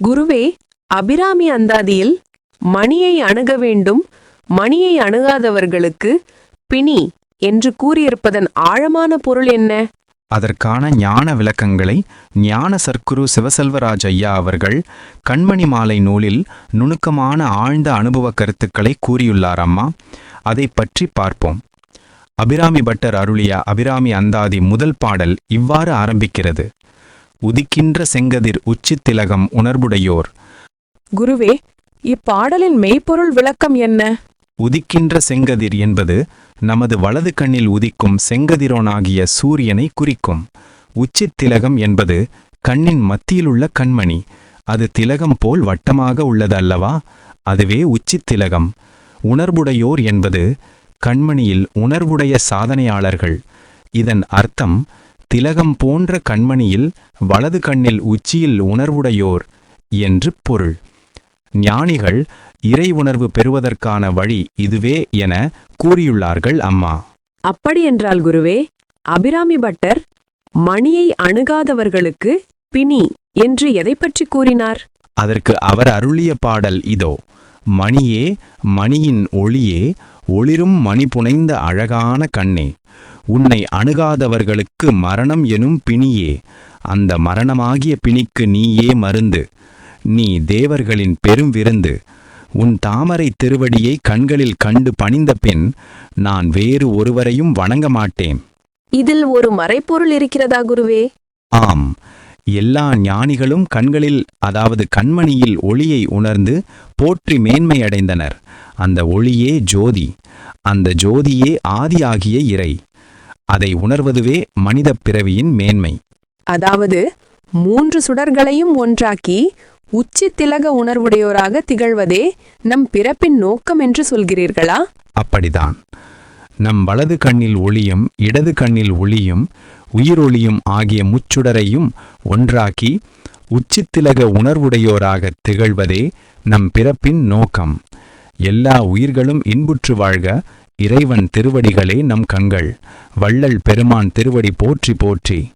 குருவே அபிராமி அந்தாதியில் மணியை அணுக வேண்டும் மணியை அணுகாதவர்களுக்கு பிணி என்று கூறியிருப்பதன் ஆழமான பொருள் என்ன? அதற்கான ஞான விளக்கங்களை ஞான சர்க்குரு சிவசெல்வராஜ் ஐயா அவர்கள் கண்மணி மாலை நூலில் நுணுக்கமான ஆழ்ந்த அனுபவ கருத்துக்களை கூறியுள்ளார் அம்மா. அதை பற்றி பார்ப்போம். அபிராமி பட்டர் அருளிய அபிராமி அந்தாதி முதல் பாடல் இவ்வாறு ஆரம்பிக்கிறது. உதிக்கின்ற செங்கதிர் உச்சித் திலகம் உணர்வுடையோர். குருவே இப்பாடலின் மெய்ப்பொருள் விளக்கம் என்ன? உதிக்கின்ற செங்கதிர் என்பது நமது வலது கண்ணில் உதிக்கும் செங்கதிரோனாகிய சூரியனை குறிக்கும். உச்சித் திலகம் என்பது கண்ணின் மத்தியிலுள்ள கண்மணி. அது திலகம் போல் வட்டமாக உள்ளது அல்லவா அதுவே உச்சித் திலகம். உணர்வுடையோர் என்பது கண்மணியில் உணர்வுடைய சாதனையாளர்கள். இதன் அர்த்தம் திலகம் போன்ற கண்மணியில் வலது கண்ணில் உச்சியில் உணர்வுடையோர் என்று பொருள். ஞானிகள் இறை உணர்வு பெறுவதற்கான வழி இதுவே என கூறியுள்ளார்கள் அம்மா. அப்படியென்றால் குருவே அபிராமி பட்டர் மணியை அணுகாதவர்களுக்கு பிணி என்று எதைப் பற்றி கூறினார்? அதற்கு அவர் அருளிய பாடல் இதோ மணியே மணியின் ஒளியே ஒளிரும் மணி புனைந்த அழகான கண்ணே உன்னை அணுகாதவர்களுக்கு மரணம் எனும் பிணியே. அந்த மரணமாகிய பிணிக்கு நீயே மருந்து. நீ தேவர்களின் பெரும் விருந்து. உன் தாமரை திருவடியை கண்களில் கண்டு பணிந்த பின் நான் வேறு ஒருவரையும் வணங்க மாட்டேன். இதில் ஒரு மறைப்பொருள் இருக்கிறதா குருவே? ஆம். எல்லா ஞானிகளும் கண்களில் அதாவது கண்மணியில் ஒளியை உணர்ந்து போற்றி மேன்மையடைந்தனர். அந்த ஒளியே ஜோதி. அந்த ஜோதியே ஆதியாகிய இறை. அதை உணர்வதுவே மனிதப் பிறவியின் மேன்மை. அதாவது மூன்று சுடர்களையும் ஒன்றாக்கி உச்சி திலக உணர்வுடையோராக திகழ்வதே நம் பிறப்பின் நோக்கம் என்று சொல்கிறீர்களா? அப்படிதான். நம் வலது கண்ணில் ஒளியும் இடது கண்ணில் ஒளியும் உயிரொளியும் ஆகிய முச்சுடரையும் ஒன்றாக்கி உச்சித்திலக உணர்வுடையோராக திகழ்வதே நம் பிறப்பின் நோக்கம். எல்லா உயிர்களும் இன்புற்று வாழ்க இறைவன் திருவடிகளே நம் கண்கள். வள்ளல் பெருமான் திருவடி போற்றி போற்றி.